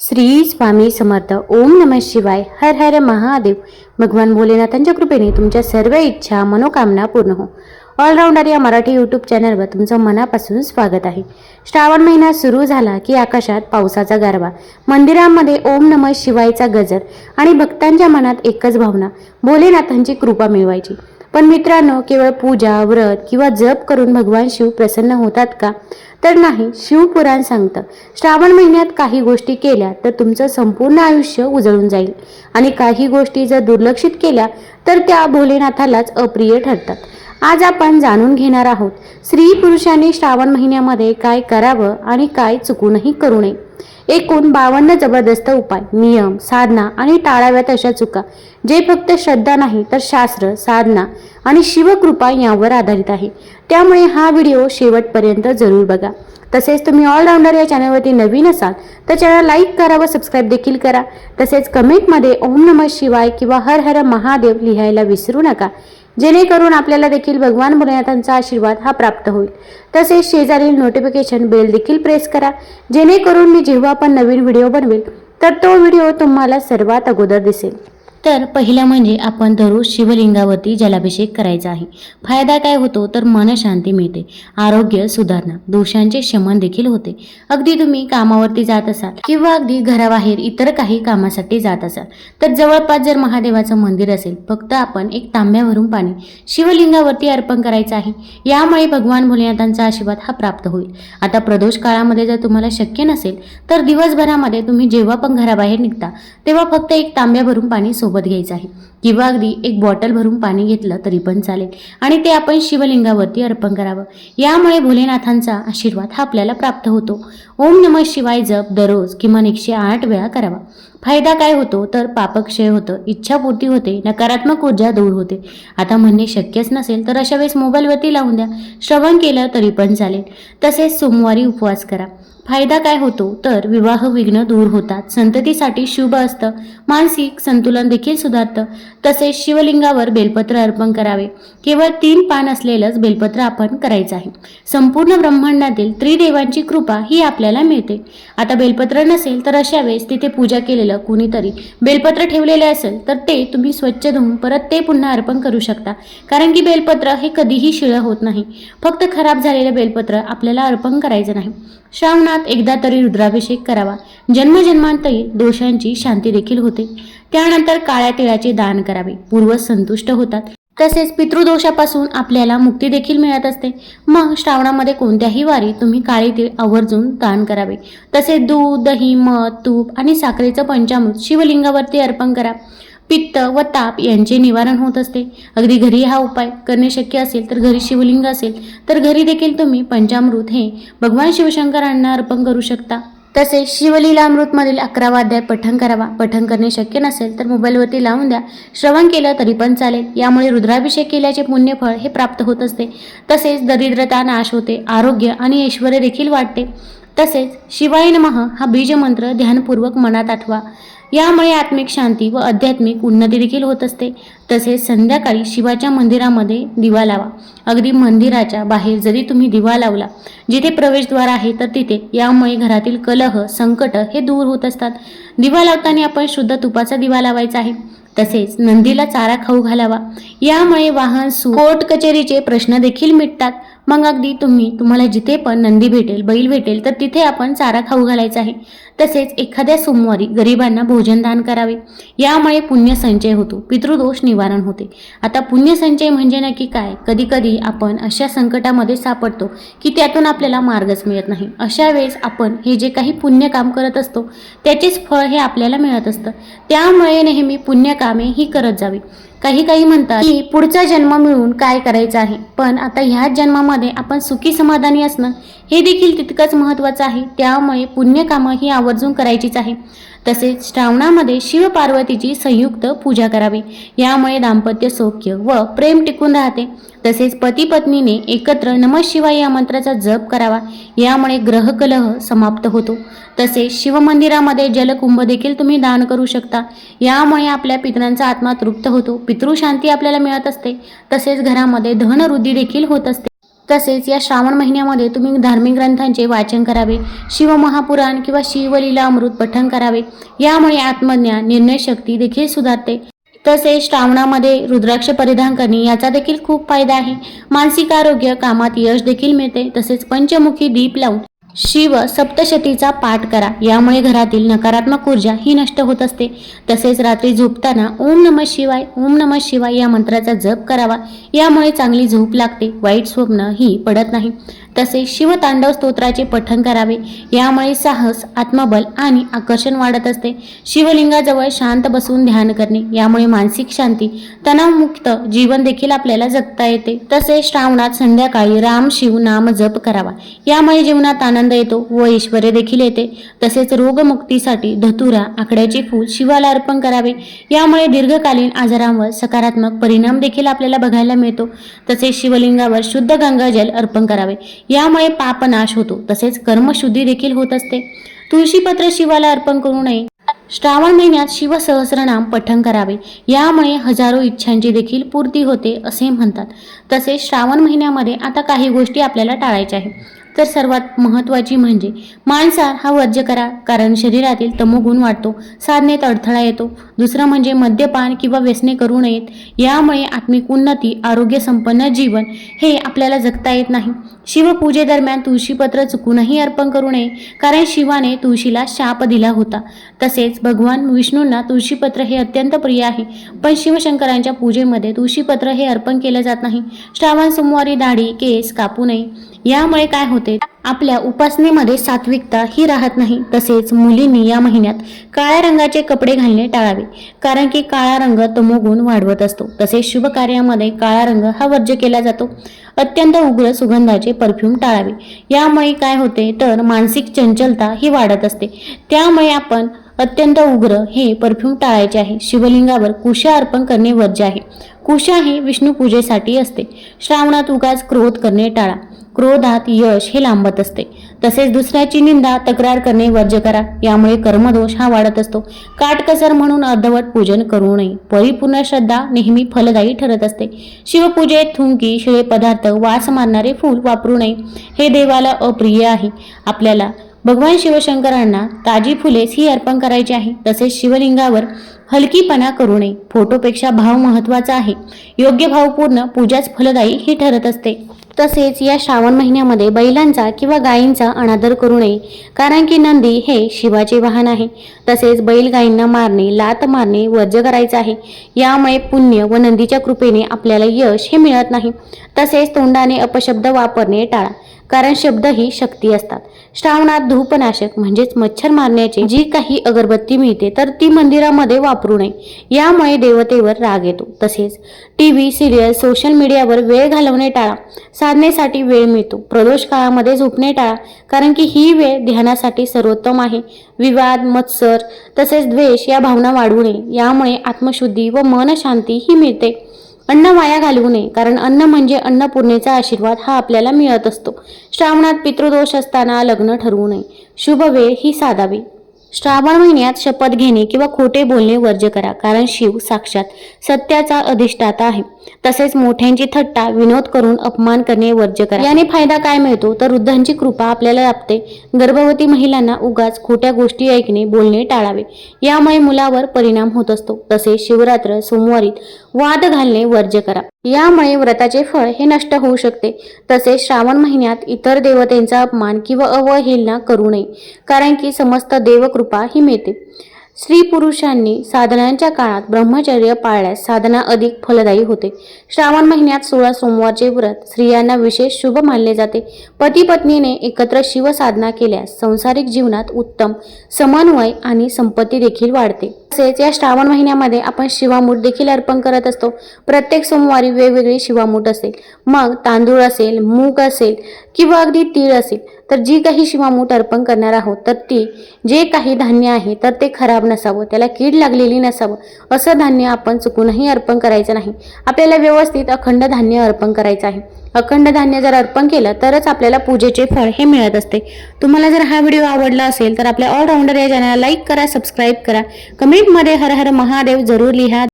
श्री स्वामी समर्थ. ओम नम शिवाय. हर हर महादेव. भगवान भोलेनाथांच्या कृपेने तुमच्या सर्व इच्छा मनोकामना पूर्ण हो. ऑलराऊंडर या मराठी यूट्यूब चॅनलवर तुमचं मनापासून स्वागत आहे. श्रावण महिना सुरू झाला की आकाशात पावसाचा गारवा. मंदिरांमध्ये ओम नम शिवायचा गजर आणि भक्तांच्या मनात एकच भावना भोलेनाथांची कृपा मिळवायची. पण मित्रांनो केवळ पूजा व्रत किंवा जप करून भगवान शिव प्रसन्न होतात का? तर नाही शिवपुराण सांगतं श्रावण महिन्यात काही गोष्टी केल्या तर तुमचं संपूर्ण आयुष्य उजळून जाईल. आणि काही गोष्टी जर दुर्लक्षित केल्या तर त्या भोलेनाथालाच अप्रिय ठरतात. आज आपण जाणून घेणार आहोत स्त्री पुरुषांनी श्रावण महिन्यामध्ये काय करावं आणि काय चुकूनही करू नये. एकूण बावन्न जबरदस्त उपाय नियम साधना आणि टाळाव्यात अशा चुका. जे फक्त श्रद्धा नाही तर शास्त्र साधना आणि शिवकृपा यावर आधारित आहे. त्यामुळे हा व्हिडिओ शेवटपर्यंत जरूर बघा. तसेच तुम्ही ऑलराऊंडर या चॅनलवरती नवीन असाल तर चॅनल लाईक करा व सबस्क्राईब देखील करा. तसेच कमेंटमध्ये ओम नमः शिवाय किंवा हर हर महादेव लिहायला विसरू नका. जेणेकरून आपल्याला देखील भगवान भोलेनाथांचा आशीर्वाद हा प्राप्त होईल. तसेच शेजारील नोटिफिकेशन बेल देखील प्रेस करा. जेणेकरून मी जेव्हा पण नवीन व्हिडिओ बनवेल तर तो व्हिडिओ तुम्हाला सर्वात अगोदर दिसेल. तर पहिलं म्हणजे आपण दररोज शिवलिंगावरती जलाभिषेक करायचा आहे. फायदा काय होतो? तर मनशांती मिळते. आरोग्य सुधारणा. दोषांचे शमन देखील होते. अगदी तुम्ही कामावरती जात असाल किंवा अगदी घराबाहेर इतर काही कामासाठी जात असाल तर जवळपास जर महादेवाचं मंदिर असेल फक्त आपण एक तांब्यावरून पाणी शिवलिंगावरती अर्पण करायचं आहे. यामुळे भगवान भोलेनाथांचा आशीर्वाद हा प्राप्त होईल. आता प्रदोष काळामध्ये जर तुम्हाला शक्य नसेल तर दिवसभरामध्ये तुम्ही जेव्हा पण घराबाहेर निघता तेव्हा फक्त एक तांब्या भरून पाणी सोबत घ्यायचं आहे. किंवा अगदी एक बॉटल भरून पाणी घेतलं तरी पण चालेल. आणि ते आपण शिवलिंगावरती अर्पण करावं. यामुळे भोलेनाथांचा आशीर्वाद हा आपल्याला प्राप्त होतो. ओम नमः शिवाय जप दररोज किमान एकशे आठ वेळा करावा. फायदा काय होतो? तर पापक्षय होतं इच्छापूर्ती होते नकारात्मक ऊर्जा दूर होते. आता म्हणणे शक्यच नसेल तर अशा वेळेस मोबाईलवरती लावून द्या. श्रवण केलं तरी पण चालेल. तसेच सोमवारी उपवास करा. फायदा काय होतो? तर विवाह विघ्न दूर होतात. संततीसाठी शुभ असतं. मानसिक संतुलन देखील सुधारतं. तसेच शिवलिंगावर बेलपत्र अर्पण करावे. केवळ तीन पान असलेलंच बेलपत्र आपण करायचं आहे. संपूर्ण ब्रह्मांडातील त्रिदेवांची कृपा ही आपल्याला मिळते. आता बेलपत्र नसेल तर अशा वेळेस तिथे पूजा केलेलं कुणीतरी बेलपत्र ठेवलेले असेल तर ते तुम्ही स्वच्छ धुवून परत ते पुन्हा अर्पण करू शकता. कारण की बेलपत्र हे कधीही शिळं होत नाही. फक्त खराब झालेलं बेलपत्र आपल्याला अर्पण करायचं नाही. श्रावणात एकदा तरी रुद्राभिषेक करावा. जन्मजन्मांतरी दोषांची शांती देखील होते. त्यानंतर काळ्या तिळाचे दान करावे. पूर्व संतुष्ट होतात. तसेच पितृदोषापासून आपल्याला मुक्ती देखील मिळत असते. मग श्रावणामध्ये कोणत्याही वारी तुम्ही काळे तीळ आवर्जून दान करावे. तसेच दूध दही मध तूप आणि साखरेचं पंचामृत शिवलिंगावरती अर्पण करा. पित्त व ताप यांचे निवारण होत असते. अगदी घरी हा उपाय करणे शक्य असेल तर घरी शिवलिंग असेल तर घरी देखील तुम्ही पंचामृत हे भगवान शिवशंकरांना अर्पण करू शकता. तसेच शिवलीलामृतमधील अकरावा अध्याय पठण करावा. पठण करणे शक्य नसेल तर मोबाईलवरती लावून द्या. श्रवण केलं तरी पण चालेल. यामुळे रुद्राभिषेक केल्याचे पुण्यफळ हे प्राप्त होत असते. तसेच दरिद्रता नाश होते. आरोग्य आणि ऐश्वर देखील वाढते. तसेच शिवाय नमः हा बीजमंत्र ध्यानपूर्वक मनात आठवा. यामुळे आत्मिक शांती व आध्यात्मिक उन्नती देखील होत असते. तसेच संध्याकाळी शिवाच्या मंदिरामध्ये दिवा लावा. अगदी मंदिराच्या बाहेर जरी तुम्ही दिवा लावला जिथे प्रवेशद्वार आहे तर तिथे यामुळे घरातील कलह संकट हे दूर होत असतात. दिवा लावताना आपण शुद्ध तुपाचा दिवा लावायचा आहे. तसेच नंदीला चारा खाऊ घालावा. यामुळे वाहन कोर्ट कचेरीचे प्रश्न देखील मिटतात. मग अगदी तुम्ही तुम्हाला जिथे पण नंदी भेटेल बैल भेटेल तर तिथे आपण चारा खाऊ घालायचा आहे. तसेच एखाद्या सोमवारी गरिबांना भोजनदान करावे. यामुळे पुण्य संचय होतो. पितृदोष निवारण होते. आता पुण्य संचय म्हणजे नक्की काय? कधी कधी आपण अशा संकटामध्ये सापडतो की त्यातून आपल्याला मार्गच मिळत नाही. अशा वेळेस आपण हे जे काही पुण्य काम करत असतो त्याचेच फळ हे आपल्याला मिळत असतं. त्यामुळे नेहमी पुण्यकामे ही करत जावी. काही काही म्हणतात की पुढचा जन्म मिळून काय करायचं आहे? पण आता ह्याच जन्मामध्ये आपण सुखी समाधानी असणं हे देखील तितकंच महत्त्वाचं आहे. त्यामुळे पुण्यकामं ही आवर्जून करायचीच आहे. तसेच श्रावणामध्ये शिवपार्वतीची संयुक्त पूजा करावी. यामुळे दाम्पत्य सौख्य व प्रेम टिकून राहते. तसेच पती पत्नीने एकत्र नमः शिवाय या मंत्राचा जप करावा. यामुळे ग्रहकलह समाप्त होतो. तसेच शिवमंदिरामध्ये जलकुंभ देखील तुम्ही दान करू शकता. यामुळे आपल्या पितरांचा आत्मा तृप्त होतो. पितृशांती आपल्याला मिळत असते. तसेच घरामध्ये धनवृद्धी देखील होत असते. तसेच या श्रावण महिन्यामध्ये तुम्ही धार्मिक ग्रंथांचे वाचन करावे शिवमहापुराण किंवा शिवलीला अमृत पठण करावे. यामुळे आत्मज्ञान निर्णय शक्ती देखील सुधारते. तसेच श्रावणामध्ये रुद्राक्ष परिधान करणे याचा देखील खूप फायदा आहे. मानसिक आरोग्य कामात यश देखील मिळते. तसेच पंचमुखी दीप लावून शिव सप्तशतीचा पाठ करा. यामुळे घरातील नकारात्मक ऊर्जा ही नष्ट होत असते. तसेच रात्री झोपताना ओम नम शिवाय ओम नम शिवाय या मंत्राचा जप करावा. यामुळे चांगली झोप लागते. वाईट स्वप्न ही पडत नाही. तसेच शिवतांडव स्तोत्राचे पठण करावे. यामुळे साहस आत्मबल आणि आकर्षण वाढत असते. शिवलिंगाजवळ शांत बसून ध्यान करणे यामुळे मानसिक शांती तणावमुक्त जीवन देखील आपल्याला जगता येते. तसेच श्रावणात संध्याकाळी राम शिव नाम जप करावा. यामुळे जीवनात आनंद येतो व ऐश्वर देखील येते. तसेच रोगमुक्तीसाठी धतुरा आकड्याचे फूल शिवाला अर्पण करावे. यामुळे दीर्घकालीन आजारांवर सकारात्मक परिणाम देखील आपल्याला बघायला मिळतो. तसेच शिवलिंगावर शुद्ध गंगाजल अर्पण करावे. यामुळे पापनाश होतो. तसेच कर्मशुद्धी देखील होत असते. तुळशीपत्र शिवाला अर्पण करू नये. श्रावण महिन्यात शिवसहस्रनाम पठण करावे. यामुळे हजारो इच्छांची देखील पूर्ती होते असे म्हणतात. तसेच श्रावण महिन्यामध्ये आता काही गोष्टी आपल्याला टाळायच्या आहे तर सर्वात महत्त्वाची म्हणजे मांसाहार हा वर्ज्य करा कारण शरीरातील तमोगुण वाढतो साधनेत अडथळा येतो. दुसरं म्हणजे मद्यपान किंवा व्यसने करू नयेत. यामुळे आत्मिक उन्नती आरोग्य संपन्न जीवन हे आपल्याला जगता येत नाही. शिवपूजेदरम्यान तुळशीपत्र चुकूनही अर्पण करू नये कारण शिवाने तुळशीला शाप दिला होता. तसेच भगवान विष्णूंना तुळशीपत्र हे अत्यंत प्रिय आहे पण शिवशंकरांच्या पूजेमध्ये तुळशीपत्र हे अर्पण केलं जात नाही. श्रावण सोमवारी दाढी केस कापू नये. यामुळे काय होते? आपल्या उपासनेमध्ये सात्विकता ही राहत नाही तसेच मुलींनी या महिन्यात काळ्या रंगाचे कपडे घालणे टाळावे. कारण की काळा रंग तमोगुण वाढवत असतो. तसेच शुभ कार्यामध्ये काळा रंग हा वर्ज्य केला जातो. अत्यंत उग्र सुगंधाचे परफ्यूम टाळावे. यामुळे काय होते? तर मानसिक चंचलता ही वाढत असते. त्यामुळे आपण अत्यंत उग्र हे परफ्यूम टाळायचे आहे. शिवलिंगावर कुशा अर्पण करणे वर्ज्य आहे. कुशा हे विष्णू पूजेसाठी असते. श्रावणात उगाच क्रोध करणे टाळा. क्रोधात यश हे लांबत असते. तसेच दुसऱ्याची निंदा तक्रार करणे वर्ज्य करा. यामुळे कर्मदोष हा वाढत असतो. काटकसर म्हणून अर्धवट पूजन करू नये. परिपूर्ण श्रद्धा नेहमी फलदायी ठरत असते. शिवपूजेत थुंकी शिळे पदार्थ वास मारणारे फूल वापरू नये. हे देवाला अप्रिय आहे. आपल्याला भगवान शिवशंकरांना ताजी फुलेच ही अर्पण करायची आहे. तसेच शिवलिंगावर हलकीपणा करू नये. फोटोपेक्षा भाव महत्त्वाचा आहे. योग्य भावपूर्ण पूजाच फलदायी ही ठरत असते. तसेच या श्रावण महिन्यामध्ये बैलांचा किंवा गायींचा अनादर करू नये. कारण की नंदी हे शिवाचे वाहन आहे. तसेच बैल गायींना मारणे लात मारणे वर्ज्य करायचं आहे. यामुळे पुण्य व नंदीच्या कृपेने आपल्याला यश हे मिळत नाही. तसेच तोंडाने अपशब्द वापरणे टाळा. कारण शब्द ही शक्ती असतात. श्रावणात धूपनाशक म्हणजेच मच्छर मारण्याची जी काही अगरबत्ती मिळते तर ती मंदिरामध्ये वापरू नये. यामुळे देवतेवर राग येतो. तसेच टी व्ही सिरियल सोशल मीडियावर वेळ घालवणे टाळा. साधनेसाठी वेळ मिळतो. प्रदोष काळामध्ये झोपणे टाळा कारण की ही वेळ ध्यानासाठी सर्वोत्तम आहे. विवाद मत्सर तसेच द्वेष या भावना वाढू नये. यामुळे आत्मशुद्धी व मन शांती ही मिळते. अन्न वाया घालवू नये कारण अन्न म्हणजे अन्नपूर्णेचा आशीर्वाद हा आपल्याला मिळत असतो. श्रावणात पितृदोष असताना लग्न ठरवू नये. शुभ वेळ ही साधावी. श्रावण महिन्यात शपथ घेणे किंवा खोटे बोलणे वर्ज्य करा कारण शिव साक्षात सत्याचा अधिष्ठाता आहे. तसेच मोठ्यांची थट्टा विनोद करून अपमान करणे वर्ज्य करा. याने फायदा काय मिळतो? तर वृद्धांची कृपा आपल्याला लाभते गर्भवती महिलांना उगाच खोट्या गोष्टी ऐकणे बोलणे टाळावे. यामुळे मुलावर परिणाम होत असतो. तसेच शिवरात्र सोमवारी वाद घालणे वर्ज्य करा. यामुळे व्रताचे फळ हे नष्ट होऊ शकते. तसेच श्रावण महिन्यात इतर देवतेंचा अपमान किंवा अवहेलना करू नये. कारण की समस्त कृपा ही मिळते. स्त्री पुरुषांनी साधनांच्या काळात ब्रह्मचर्य पाळल्यास साधना अधिक फलदायी होते. श्रावण महिन्यात सोळा सोमवारचे व्रत स्त्रियांना विशेष शुभ मानले जाते. पती पत्नीने एकत्र शिवसाधना केल्यास संसारिक जीवनात उत्तम समन्वय आणि संपत्ती देखील वाढते. तसेच या श्रावण महिन्यामध्ये आपण शिवामूठ देखील अर्पण करत असतो. प्रत्येक सोमवारी वेगवेगळी शिवामूठ असेल. मग तांदूळ असेल मूग असेल किंवा अगदी तीळ असेल. तर जी काही शिवामूठ अर्पण करणार आहोत तर ती जे काही धान्य आहे तर ते खराब नसावं त्याला कीड लागलेली नसावं असं धान्य आपण चुकूनही अर्पण करायचं नाही. आपल्याला व्यवस्थित अखंड धान्य अर्पण करायचं आहे. अखंड धान्य जर अर्पण केलं तरच आपल्याला पूजेचे फळ हे मिळत असते. तुम्हाला जर हा व्हिडिओ आवडला असेल तर आपल्या ऑलराऊंडर या चॅनलला लाईक करा सबस्क्राईब करा. कमेंटमध्ये हर हर महादेव जरूर लिहा.